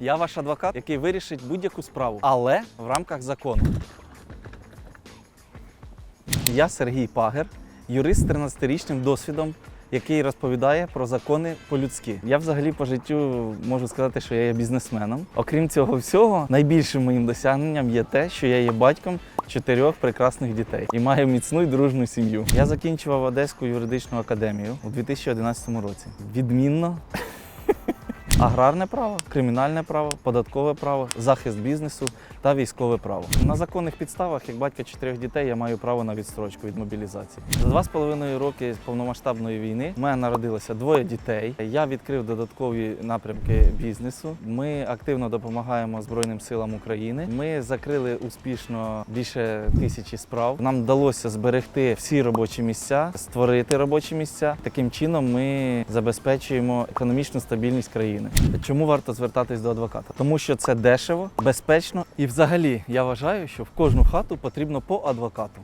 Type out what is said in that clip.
Я ваш адвокат, який вирішить будь-яку справу, але в рамках закону. Я Сергій Пагер, юрист з 13-річним досвідом, який розповідає про закони по-людськи. Я взагалі по життю можу сказати, що я є бізнесменом. Окрім цього всього, найбільшим моїм досягненням є те, що я є батьком чотирьох прекрасних дітей і маю міцну і дружну сім'ю. Я закінчував Одеську юридичну академію у 2011 році. Відмінно аграрне право, кримінальне право, податкове право, захист бізнесу та військове право. На законних підставах, як батько чотирьох дітей, я маю право на відстрочку від мобілізації. За два з половиною роки повномасштабної війни в мене народилося двоє дітей. Я відкрив додаткові напрямки бізнесу. Ми активно допомагаємо Збройним силам України. Ми закрили успішно більше тисячі справ. Нам вдалося зберегти всі робочі місця, створити робочі місця. Таким чином ми забезпечуємо економічну стабільність країни. Чому варто звертатись до адвоката? Тому що це дешево, безпечно і взагалі я вважаю, що в кожну хату потрібно по адвокату.